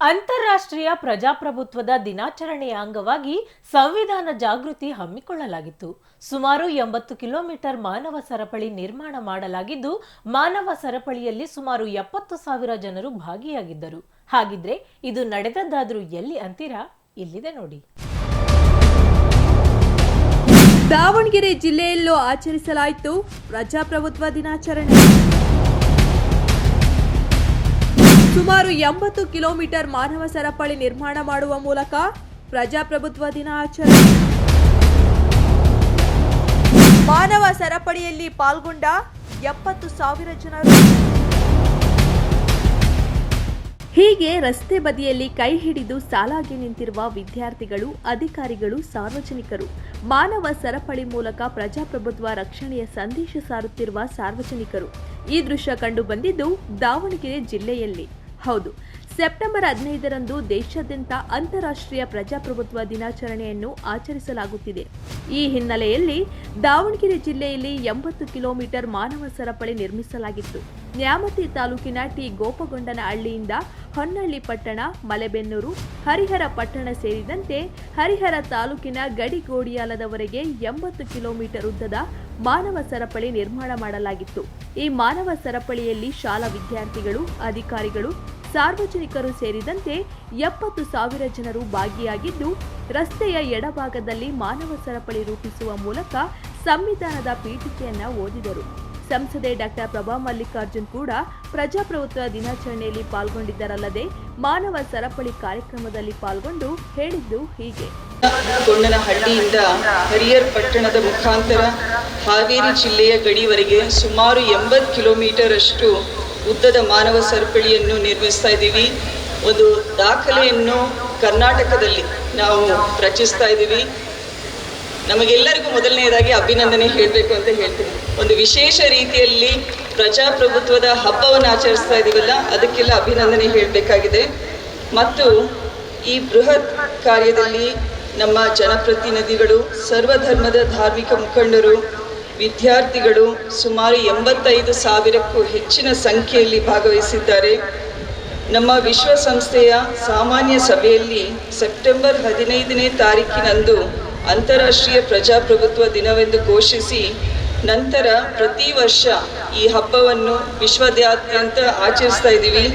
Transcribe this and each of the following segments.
ಅಂತಾರಾಷ್ಟ್ರೀಯ ಪ್ರಜಾಪ್ರಭುತ್ವದ ದಿನಾಚರಣೆಯ ಅಂಗವಾಗಿ ಸಂವಿಧಾನ ಜಾಗೃತಿ ಹಮ್ಮಿಕೊಳ್ಳಲಾಗಿತ್ತು. ಸುಮಾರು ಎಂಬತ್ತು ಕಿಲೋಮೀಟರ್ ಮಾನವ ಸರಪಳಿ ನಿರ್ಮಾಣ ಮಾಡಲಾಗಿದ್ದು, ಮಾನವ ಸರಪಳಿಯಲ್ಲಿ ಸುಮಾರು ಎಪ್ಪತ್ತು ಸಾವಿರ ಜನರು ಭಾಗಿಯಾಗಿದ್ದರು. ಹಾಗಿದ್ರೆ ಇದು ನಡೆದದ್ದಾದ್ರೂ ಎಲ್ಲಿ ಅಂತೀರಾ? ಇಲ್ಲಿದೆ ನೋಡಿ. ದಾವಣಗೆರೆ ಜಿಲ್ಲೆಯಲ್ಲೂ ಆಚರಿಸಲಾಯಿತು ಪ್ರಜಾಪ್ರಭುತ್ವ ದಿನಾಚರಣೆ. ಸುಮಾರು ಎಂಬತ್ತು ಕಿಲೋಮೀಟರ್ ಮಾನವ ಸರಪಳಿ ನಿರ್ಮಾಣ ಮಾಡುವ ಮೂಲಕ ಪ್ರಜಾಪ್ರಭುತ್ವ ದಿನ ಆಚರಣೆ. ಮಾನವ ಸರಪಳಿಯಲ್ಲಿ ಪಾಲ್ಗೊಂಡ ಎಪ್ಪತ್ತು ಸಾವಿರ ಜನರು. ಹೀಗೆ ರಸ್ತೆ ಬದಿಯಲ್ಲಿ ಕೈ ಹಿಡಿದು ಸಾಲಾಗಿ ನಿಂತಿರುವ ವಿದ್ಯಾರ್ಥಿಗಳು, ಅಧಿಕಾರಿಗಳು, ಸಾರ್ವಜನಿಕರು, ಮಾನವ ಸರಪಳಿ ಮೂಲಕ ಪ್ರಜಾಪ್ರಭುತ್ವ ರಕ್ಷಣೆಯ ಸಂದೇಶ ಸಾರುತ್ತಿರುವ ಸಾರ್ವಜನಿಕರು. ಈ ದೃಶ್ಯ ಕಂಡು ಬಂದಿದ್ದು ದಾವಣಗೆರೆ ಜಿಲ್ಲೆಯಲ್ಲಿ. ಹೌದು. ಸೆಪ್ಟೆಂಬರ್ ಹದಿನೈದರಂದು ದೇಶಾದ್ಯಂತ ಅಂತಾರಾಷ್ಟ್ರೀಯ ಪ್ರಜಾಪ್ರಭುತ್ವ ದಿನಾಚರಣೆಯನ್ನು ಆಚರಿಸಲಾಗುತ್ತಿದೆ. ಈ ಹಿನ್ನೆಲೆಯಲ್ಲಿ ದಾವಣಗೆರೆ ಜಿಲ್ಲೆಯಲ್ಲಿ ಎಂಬತ್ತು ಕಿಲೋಮೀಟರ್ ಮಾನವ ಸರಪಳಿ ನಿರ್ಮಿಸಲಾಗಿತ್ತು. ನ್ಯಾಮತಿ ತಾಲೂಕಿನ ಟಿ. ಗೋಪಗೊಂಡನಹಳ್ಳಿಯಿಂದ ಹೊನ್ನಳ್ಳಿ ಪಟ್ಟಣ, ಮಲೆಬೆನ್ನೂರು, ಹರಿಹರ ಪಟ್ಟಣ ಸೇರಿದಂತೆ ಹರಿಹರ ತಾಲೂಕಿನ ಗಡಿಗೋಡಿಯಾಲದವರೆಗೆ ಎಂಬತ್ತು ಕಿಲೋಮೀಟರ್ ಉದ್ದದ ಮಾನವ ಸರಪಳಿ ನಿರ್ಮಾಣ ಮಾಡಲಾಗಿತ್ತು. ಈ ಮಾನವ ಸರಪಳಿಯಲ್ಲಿ ಶಾಲಾ ವಿದ್ಯಾರ್ಥಿಗಳು, ಅಧಿಕಾರಿಗಳು ಸಾರ್ವಜನಿಕರು ಸೇರಿದಂತೆ ಎಪ್ಪತ್ತು ಸಾವಿರ ಜನರು ಭಾಗಿಯಾಗಿದ್ದು, ರಸ್ತೆಯ ಎಡಭಾಗದಲ್ಲಿ ಮಾನವ ಸರಪಳಿ ರೂಪಿಸುವ ಮೂಲಕ ಸಂವಿಧಾನದ ಪೀಠಿಕೆಯನ್ನ ಓದಿದರು. ಸಂಸದೆ ಡಾಕ್ಟರ್ ಪ್ರಭಾ ಮಲ್ಲಿಕಾರ್ಜುನ್ ಕೂಡ ಪ್ರಜಾಪ್ರಭುತ್ವ ದಿನಾಚರಣೆಯಲ್ಲಿ ಪಾಲ್ಗೊಂಡಿದ್ದರಲ್ಲದೆ ಮಾನವ ಸರಪಳಿ ಕಾರ್ಯಕ್ರಮದಲ್ಲಿ ಪಾಲ್ಗೊಂಡು ಹೇಳಿದ್ದು ಹೀಗೆ. ಗೊಂಡನಹಳ್ಳಿಯಿಂದ ಹರಿಯರ್ ಪಟ್ಟಣದ ಮುಖಾಂತರ ಹಾವೇರಿ ಜಿಲ್ಲೆಯ ಗಡಿವರೆಗೆ ಸುಮಾರು ಎಂಬತ್ತು ಕಿಲೋಮೀಟರ್ ಅಷ್ಟು ಉದ್ದದ ಮಾನವ ಸರಪಳಿಯನ್ನು ನಿರ್ಮಿಸ್ತಾ ಇದ್ದೀವಿ. ಒಂದು ದಾಖಲೆಯನ್ನು ಕರ್ನಾಟಕದಲ್ಲಿ ನಾವು ರಚಿಸ್ತಾ ಇದ್ದೀವಿ. ನಮಗೆಲ್ಲರಿಗೂ ಮೊದಲನೆಯದಾಗಿ ಅಭಿನಂದನೆ ಹೇಳಬೇಕು ಅಂತ ಹೇಳ್ತೀನಿ. ಒಂದು ವಿಶೇಷ ರೀತಿಯಲ್ಲಿ ಪ್ರಜಾಪ್ರಭುತ್ವದ ಹಬ್ಬವನ್ನು ಆಚರಿಸ್ತಾ ಇದ್ದೀವಲ್ಲ, ಅದಕ್ಕೆಲ್ಲ ಅಭಿನಂದನೆ ಹೇಳಬೇಕಾಗಿದೆ. ಮತ್ತು ಈ ಬೃಹತ್ ಕಾರ್ಯದಲ್ಲಿ ನಮ್ಮ ಜನಪ್ರತಿನಿಧಿಗಳು, ಸರ್ವಧರ್ಮದ ಧಾರ್ಮಿಕ ಮುಖಂಡರು ವಿದ್ಯಾರ್ಥಿಗಳು ಸುಮಾರು ಎಂಬತ್ತೈದು ಸಾವಿರಕ್ಕೂ ಹೆಚ್ಚಿನ ಸಂಖ್ಯೆಯಲ್ಲಿ ಭಾಗವಹಿಸಿದ್ದಾರೆ. ನಮ್ಮ ವಿಶ್ವಸಂಸ್ಥೆಯ ಸಾಮಾನ್ಯ ಸಭೆಯಲ್ಲಿ ಸೆಪ್ಟೆಂಬರ್ ಹದಿನೈದನೇ ತಾರೀಕಿನಂದು ಅಂತಾರಾಷ್ಟ್ರೀಯ ಪ್ರಜಾಪ್ರಭುತ್ವ ದಿನವೆಂದು ಘೋಷಿಸಿ, ನಂತರ ಪ್ರತಿ ವರ್ಷ ಈ ಹಬ್ಬವನ್ನು ವಿಶ್ವದಾದ್ಯಂತ ಆಚರಿಸ್ತಾ ಇದ್ದೀವಿ.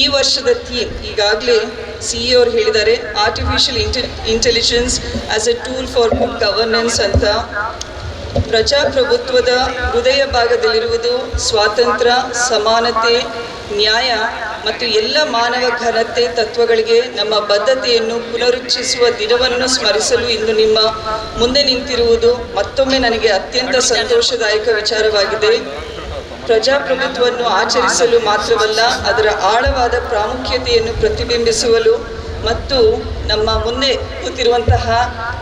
ಈ ವರ್ಷದ ಥೀಮ್ ಈಗಾಗಲೇ ಸಿ ಅವರು ಹೇಳಿದ್ದಾರೆ artificial ಇಂಟೆ intelligence as a tool for good governance ಅಂತ. ಪ್ರಜಾಪ್ರಭುತ್ವದ ಹೃದಯ ಭಾಗದಲ್ಲಿರುವುದು ಸ್ವಾತಂತ್ರ್ಯ, ಸಮಾನತೆ, ನ್ಯಾಯ ಮತ್ತು ಎಲ್ಲ ಮಾನವ ಘನತೆ ತತ್ವಗಳಿಗೆ ನಮ್ಮ ಬದ್ಧತೆಯನ್ನು ಪುನರುಚ್ಚಿಸುವ ದಿನವನ್ನು ಸ್ಮರಿಸಲು ಇಂದು ನಿಮ್ಮ ಮುಂದೆ ನಿಂತಿರುವುದು ಮತ್ತೊಮ್ಮೆ ನನಗೆ ಅತ್ಯಂತ ಸಂತೋಷದಾಯಕ ವಿಚಾರವಾಗಿದೆ. ಪ್ರಜಾಪ್ರಭುತ್ವವನ್ನು ಆಚರಿಸಲು ಮಾತ್ರವಲ್ಲ, ಅದರ ಆಳವಾದ ಪ್ರಾಮುಖ್ಯತೆಯನ್ನು ಪ್ರತಿಬಿಂಬಿಸುವಲು ಮತ್ತು ನಮ್ಮ ಮುಂದೆ ಕೂತಿರುವಂತಹ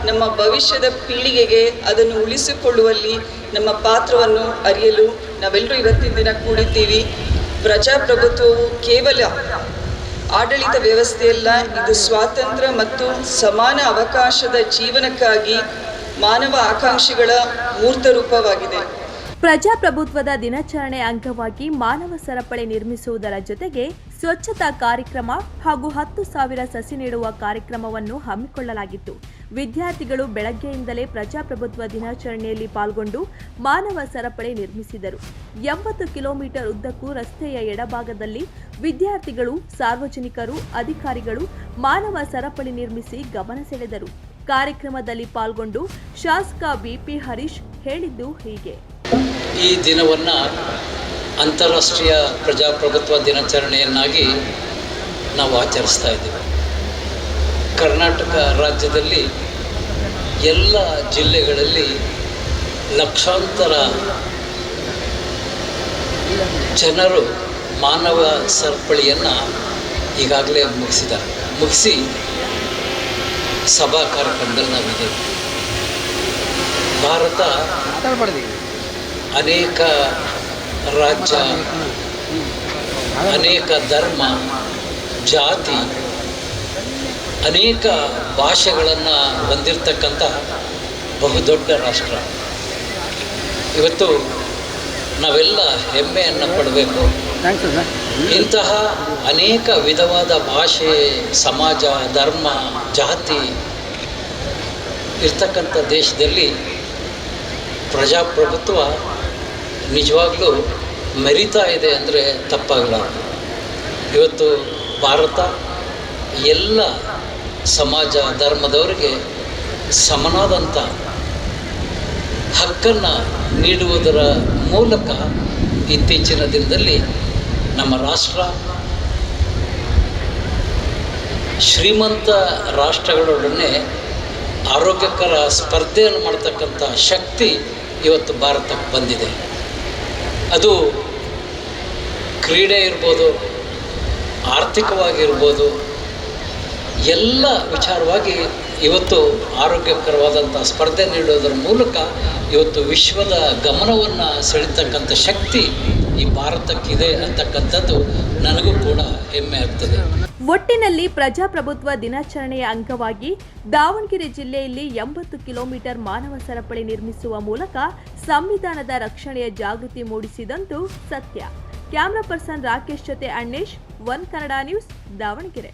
ನಮ್ಮ ಭವಿಷ್ಯದ ಪೀಳಿಗೆಗೆ ಅದನ್ನು ಉಳಿಸಿಕೊಳ್ಳುವಲ್ಲಿ ನಮ್ಮ ಪಾತ್ರವನ್ನು ಅರಿಯಲು ನಾವೆಲ್ಲರೂ ಇವತ್ತಿನ ದಿನ ಕೂಡಿದ್ದೀವಿ. ಪ್ರಜಾಪ್ರಭುತ್ವವು ಕೇವಲ ಆಡಳಿತ ವ್ಯವಸ್ಥೆಯಲ್ಲ, ಇದು ಸ್ವಾತಂತ್ರ್ಯ ಮತ್ತು ಸಮಾನ ಅವಕಾಶದ ಜೀವನಕ್ಕಾಗಿ ಮಾನವ ಆಕಾಂಕ್ಷೆಗಳ ಮೂರ್ತ ರೂಪವಾಗಿದೆ. ಪ್ರಜಾಪ್ರಭುತ್ವದ ದಿನಾಚರಣೆ ಅಂಗವಾಗಿ ಮಾನವ ಸರಪಳಿ ನಿರ್ಮಿಸುವುದರ ಜೊತೆಗೆ ಸ್ವಚ್ಛತಾ ಕಾರ್ಯಕ್ರಮ ಹಾಗೂ ಹತ್ತು ಸಾವಿರ ಸಸಿ ನೆಡುವ ಕಾರ್ಯಕ್ರಮವನ್ನು ಹಮ್ಮಿಕೊಳ್ಳಲಾಗಿತ್ತು. ವಿದ್ಯಾರ್ಥಿಗಳು ಬೆಳಗ್ಗೆಯಿಂದಲೇ ಪ್ರಜಾಪ್ರಭುತ್ವ ದಿನಾಚರಣೆಯಲ್ಲಿ ಪಾಲ್ಗೊಂಡು ಮಾನವ ಸರಪಳಿ ನಿರ್ಮಿಸಿದರು. ಎಂಬತ್ತು ಕಿಲೋಮೀಟರ್ ಉದ್ದಕ್ಕೂ ರಸ್ತೆಯ ಎಡಭಾಗದಲ್ಲಿ ವಿದ್ಯಾರ್ಥಿಗಳು, ಸಾರ್ವಜನಿಕರು, ಅಧಿಕಾರಿಗಳು ಮಾನವ ಸರಪಳಿ ನಿರ್ಮಿಸಿ ಗಮನ ಸೆಳೆದರು. ಕಾರ್ಯಕ್ರಮದಲ್ಲಿ ಪಾಲ್ಗೊಂಡು ಶಾಸಕ ಬಿಪಿ ಹರೀಶ್ ಹೇಳಿದ್ದು ಹೀಗೆ. ಈ ದಿನವನ್ನು ಅಂತಾರಾಷ್ಟ್ರೀಯ ಪ್ರಜಾಪ್ರಭುತ್ವ ದಿನಾಚರಣೆಯನ್ನಾಗಿ ನಾವು ಆಚರಿಸ್ತಾ ಇದ್ದೀವಿ. ಕರ್ನಾಟಕ ರಾಜ್ಯದಲ್ಲಿ ಎಲ್ಲ ಜಿಲ್ಲೆಗಳಲ್ಲಿ ಲಕ್ಷಾಂತರ ಜನರು ಮಾನವ ಸರಪಳಿಯನ್ನು ಈಗಾಗಲೇ ಮುಗಿಸಿದ್ದಾರೆ. ಮುಗಿಸಿ ಸಭಾ ಕಾರ್ಯಕ್ರಮದಲ್ಲಿ ನಾವಿದ್ದೇವೆ. ಭಾರತ ಅನೇಕ ರಾಜ್ಯ, ಅನೇಕ ಧರ್ಮ, ಜಾತಿ ಅನೇಕ ಭಾಷೆಗಳನ್ನು ಹೊಂದಿರತಕ್ಕಂಥ ಬಹುದೊಡ್ಡ ರಾಷ್ಟ್ರ. ಇವತ್ತು ನಾವೆಲ್ಲ ಹೆಮ್ಮೆಯನ್ನು ಪಡಬೇಕು. ಇಂತಹ ಅನೇಕ ವಿಧವಾದ ಭಾಷೆ ಸಮಾಜ ಧರ್ಮ ಜಾತಿ ಇರ್ತಕ್ಕಂಥ ದೇಶದಲ್ಲಿ ಪ್ರಜಾಪ್ರಭುತ್ವ ನಿಜವಾಗ್ಲೂ ಮೆರಿತಾ ಇದೆ ಅಂದರೆ ತಪ್ಪಾಗಲಾರದು. ಇವತ್ತು ಭಾರತ ಎಲ್ಲ ಸಮಾಜ, ಧರ್ಮದವರಿಗೆ ಸಮನಾದಂಥ ಹಕ್ಕನ್ನು ನೀಡುವುದರ ಮೂಲಕ ಇತ್ತೀಚಿನ ದಿನದಲ್ಲಿ ನಮ್ಮ ರಾಷ್ಟ್ರ ಶ್ರೀಮಂತ ರಾಷ್ಟ್ರಗಳೊಡನೆ ಆರೋಗ್ಯಕರ ಸ್ಪರ್ಧೆಯನ್ನು ಮಾಡ್ತಕ್ಕಂಥ ಶಕ್ತಿ ಇವತ್ತು ಭಾರತಕ್ಕೆ ಬಂದಿದೆ. ಅದು ಕ್ರೀಡೆ ಇರ್ಬೋದು, ಆರ್ಥಿಕವಾಗಿರ್ಬೋದು ಎಲ್ಲ ವಿಚಾರವಾಗಿ ಇವತ್ತು ಆರೋಗ್ಯಕರವಾದಂಥ ಸ್ಪರ್ಧೆ ನೀಡೋದರ ಮೂಲಕ ಇವತ್ತು ವಿಶ್ವದ ಗಮನವನ್ನು ಸೆಳೀತಕ್ಕಂಥ ಶಕ್ತಿ ಈ ಭಾರತಕ್ಕಿದೆ ಅಂತಕ್ಕಂಥದ್ದು ನನಗೂ ಕೂಡ ಹೆಮ್ಮೆ ಆಗ್ತದೆ. ಒಟ್ಟಿನಲ್ಲಿ ಪ್ರಜಾಪ್ರಭುತ್ವ ದಿನಾಚರಣೆಯ ಅಂಗವಾಗಿ ದಾವಣಗೆರೆ ಜಿಲ್ಲೆಯಲ್ಲಿ ಎಂಬತ್ತು ಕಿಲೋಮೀಟರ್ ಮಾನವ ಸರಪಳಿ ನಿರ್ಮಿಸುವ ಮೂಲಕ ಸಂವಿಧಾನದ ರಕ್ಷಣೆಯ ಜಾಗೃತಿ ಮೂಡಿಸಿದಂತೂ ಸತ್ಯ. ಕ್ಯಾಮ್ರಾ ಪರ್ಸನ್ ರಾಕೇಶ್ ಜೊತೆ ಅಣ್ಣೇಶ್, ಒನ್ ಕನ್ನಡ ನ್ಯೂಸ್, ದಾವಣಗೆರೆ.